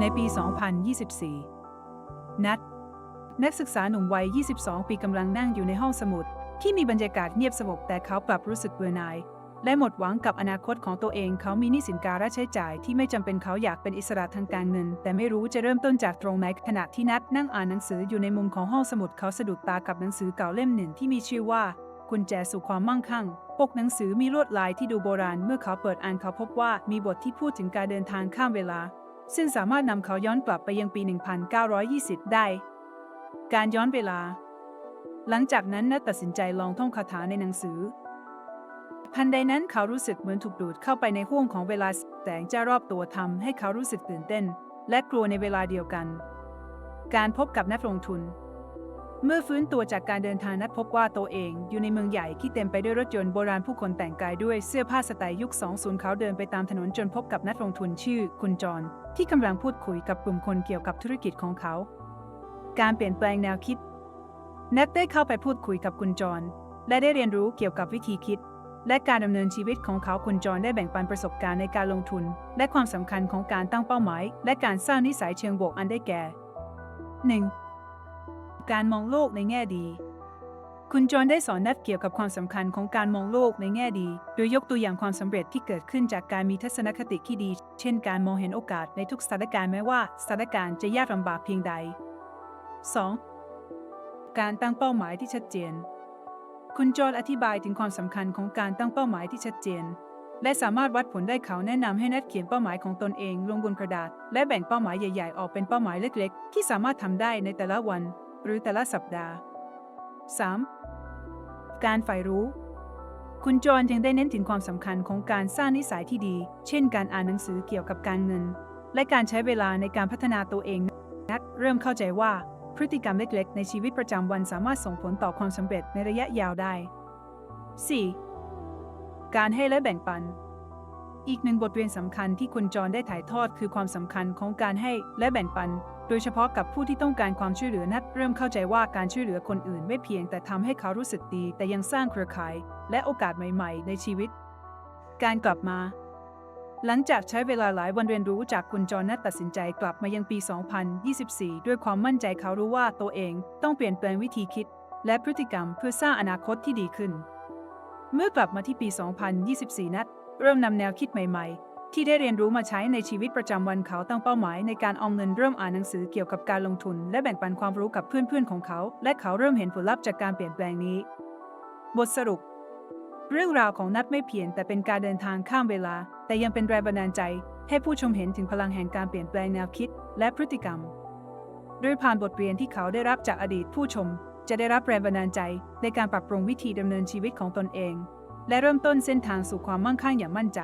ในปี 2024 นัดนักศึกษาหนุ่มวัย 22 ปีกำลังนั่งอยู่ในห้องสมุด ที่มีบรรยากาศเงียบสงบแต่เขากลับรู้สึกเบื่อหน่าย และหมดหวังกับอนาคตของตัวเอง เขามีหนี้สินการะใช้จ่ายที่ไม่จำเป็นเขาอยากเป็นอิสระทางการเงิน แต่ไม่รู้จะเริ่มต้นจากตรงไหนขณะที่นัดนั่งอ่านหนังสืออยู่ในมุมของห้องสมุดเขาสะดุดตากับหนังสือเก่าเล่มหนึ่งที่มีชื่อว่ากุญแจสู่ความมั่งคั่ง ปกหนังสือมีลวดลายที่ดูโบราณ เมื่อเขาเปิดอ่านเขาพบว่ามีบทที่พูดถึงการเดินทางข้ามเวลา ซึ่งสามารถนำเขาย้อนกลับไปยังปี 1920 ได้ การย้อนเวลา หลังจากนั้นนัทตัดสินใจลองท่องคาถาในหนังสือ ทันใดนั้นเขารู้สึกเหมือนถูกดูดเข้าไปในห้วงของเวลาแสงจ้ารอบตัวทำให้เขารู้สึกตื่นเต้น และกลัวในเวลาเดียวกัน การพบกับนักลงทุน เมื่อฟื้นตัวจากการเดินทางนัดพบว่าตัวเองอยู่ในเมืองใหญ่ที่เต็มไปด้วยรถยนต์โบราณผู้คนแต่งกายด้วยเสื้อผ้าสไตล์ยุค 20 เขาเดินไปตามถนนจนพบกับนักลงทุนชื่อคุณจอรที่กำลังพูดคุยกับกลุ่มคนเกี่ยวกับธุรกิจของเขา การเปลี่ยนแปลงแนวคิดน็ตได้เข้าไปพูดคุยกับคุณจอรและได้เรียนรู้เกี่ยวกับวิธีคิด และการดำเนินชีวิตของเขาคุณจอรได้แบ่งปันประสบการณ์ในการลงทุน และความสำคัญของการตั้งเป้าหมาย และการสร้างนิสัยเชิงบวกอันได้แก่ 1. การมองโลกในแง่ดี คุณจรได้สอนนัดเกี่ยวกับความสำคัญของการมองโลกในแง่ดี โดยยกตัวอย่างความสำเร็จที่เกิดขึ้นจากการมีทัศนคติที่ดี เช่น การมองเห็นโอกาสในทุกสถานการณ์แม้ว่าสถานการณ์จะยากลำบากเพียงใด 2. การตั้งเป้าหมายที่ชัดเจน คุณจอร์ดอธิบายถึงความสำคัญของการตั้งเป้าหมายที่ชัดเจนและสามารถวัดผลได้เขาแนะนำให้นัดเขียนเป้าหมายของตนเองลงบนกระดาษ และแบ่งเป้าหมายใหญ่ ๆ ออกเป็นเป้าหมายเล็ก ๆ ที่สามารถทำได้ในแต่ละวัน หรือแต่ละสัปดาห์ 3. การใฝ่รู้ คุณจอห์นยังได้เน้นถึงความสำคัญของการสร้างนิสัยที่ดี เช่นการอ่านหนังสือเกี่ยวกับการเงิน และการใช้เวลาในการพัฒนาตัวเองนัดเริ่มเข้าใจว่าพฤติกรรมเล็กๆ ในชีวิตประจำวันสามารถส่งผลต่อความสำเร็จในระยะยาวได้ 4. การให้และแบ่งปัน อีกหนึ่งบทเรียนสำคัญที่คุณจรได้ถ่ายทอดคือความสำคัญของการให้และแบ่งปัน โดยเฉพาะกับผู้ที่ต้องการความช่วยเหลือนัดเริ่มเข้าใจว่าการช่วยเหลือคนอื่นไม่เพียงแต่ทำให้เขารู้สึกดี แต่ยังสร้างเครือข่ายและโอกาสใหม่ๆ ในชีวิต การกลับมา หลังจากใช้เวลาหลายวันเรียนรู้จากคุณจรนัทตัดสินใจกลับมายังปี 2024 ด้วยความมั่นใจเขารู้ว่าตัวเองต้องเปลี่ยนแปลงวิธีคิด และพฤติกรรมเพื่อสร้างอนาคตที่ดีขึ้น เมื่อกลับมาที่ปี 2024 นัดเริ่มนำแนวคิดใหม่ ๆ ที่ได้เรียนรู้มาใช้ในชีวิตประจำวันเขาตั้งเป้าหมายในการออมเงินเริ่มอ่านหนังสือเกี่ยวกับการลงทุน และแบ่งปันความรู้กับเพื่อนๆของเขา และเขาเริ่มเห็นผลลัพธ์จากการเปลี่ยนแปลงนี้ บทสรุป เรื่องราวของนัดไม่เพียงแต่เป็นการเดินทางข้ามเวลา แต่ยังเป็นแรงบันดาลใจ ให้ผู้ชมเห็นถึงพลังแห่งการเปลี่ยนแปลงแนวคิด และพฤติกรรมโดยผ่านบทเรียนที่เขาได้รับจากอดีตผู้ชม จะได้รับแรงบันดาลใจในการปรับปรุงวิธีดำเนินชีวิตของตนเอง และเริ่มต้นเส้นทางสู่ความมั่งคั่งอย่างมั่นใจ